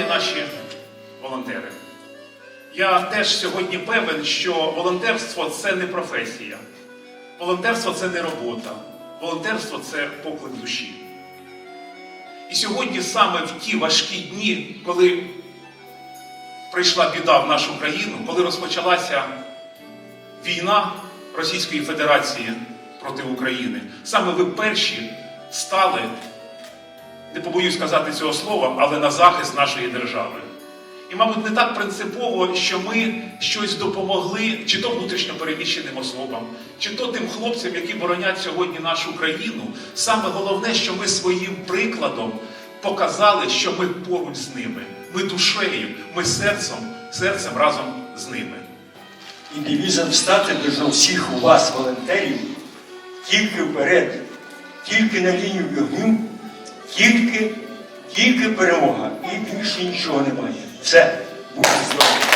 сьогодні наші волонтери. Я теж сьогодні певен, що волонтерство це не професія, волонтерство це не робота, волонтерство це поклик душі. І сьогодні саме в ті важкі дні, коли прийшла біда в нашу країну, коли розпочалася війна Російської Федерації проти України, саме ви перші стали не побоюсь сказати цього слова, але на захист нашої держави. І, мабуть, не так принципово, що ми щось допомогли чи то внутрішньо переміщеним особам, чи то тим хлопцям, які боронять сьогодні нашу країну. Саме головне, що ми своїм прикладом показали, що ми поруч з ними. Ми душею, ми серцем, серцем разом з ними. І девізом встати до всіх у вас, волонтерів, тільки вперед, тільки на лінію вогню, тільки, тільки перемога. І більше нічого немає. Все, будьте здорові.